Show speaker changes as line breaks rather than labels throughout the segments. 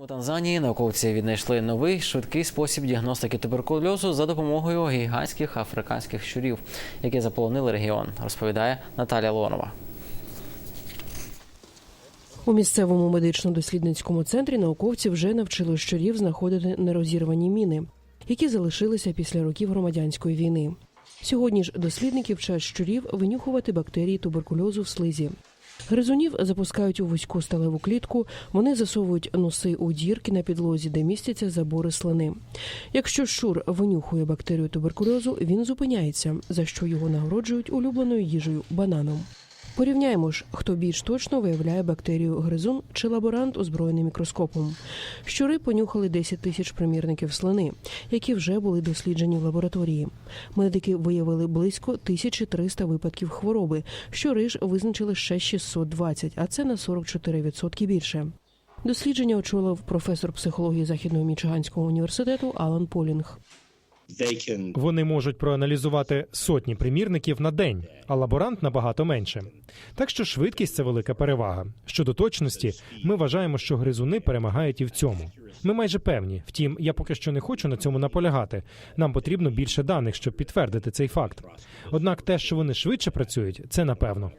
У Танзанії науковці віднайшли новий швидкий спосіб діагностики туберкульозу за допомогою гігантських африканських щурів, які заполонили регіон, розповідає Наталя Лонова.
У місцевому медично-дослідницькому центрі науковці вже навчили щурів знаходити нерозірвані міни, які залишилися після років громадянської війни. Сьогодні ж дослідники вчать щурів винюхувати бактерії туберкульозу в слизі. Гризунів запускають у вузьку сталеву клітку, вони засовують носи у дірки на підлозі, де містяться забори слини. Якщо щур винюхує бактерію туберкульозу, він зупиняється, за що його нагороджують улюбленою їжею бананом. Порівняємо ж, хто більш точно виявляє бактерію гризун чи лаборант озброєним мікроскопом. Щури понюхали 10 тисяч примірників слини, які вже були досліджені в лабораторії. Медики виявили близько 1300 випадків хвороби. Щури ж визначили ще 620, а це на 44% більше. Дослідження очолив професор психології Західного Мічиганського університету Алан Полінг.
Вони можуть проаналізувати сотні примірників на день, а лаборант набагато менше. Так що швидкість це велика перевага. Щодо точності, ми вважаємо, що гризуни перемагають і в цьому. Ми майже певні. Втім, я поки що не хочу на цьому наполягати. Нам потрібно більше даних, щоб підтвердити цей факт. Однак те, що вони швидше працюють, це напевно.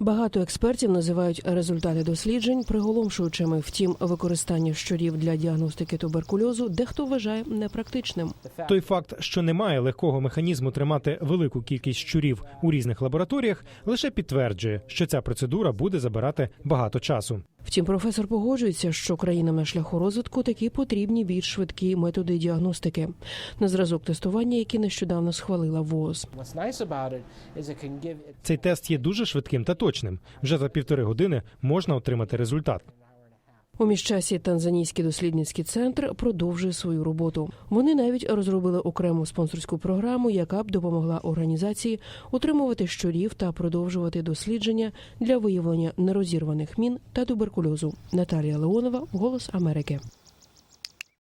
Багато експертів називають результати досліджень приголомшуючими. Втім, використання щурів для діагностики туберкульозу дехто вважає непрактичним.
Той факт, що немає легкого механізму тримати велику кількість щурів у різних лабораторіях, лише підтверджує, що ця процедура буде забирати багато часу.
Втім, професор погоджується, що країнам на шляху розвитку такі потрібні більш швидкі методи діагностики на зразок тестування, які нещодавно схвалила ВООЗ.
Give
Цей тест є дуже швидким та точним. Вже за півтори години можна отримати результат.
У міжчасі Танзанійський дослідницький центр продовжує свою роботу. Вони навіть розробили окрему спонсорську програму, яка б допомогла організації утримувати щурів та продовжувати дослідження для виявлення нерозірваних мін та туберкульозу. Наталія Леонова, Голос Америки.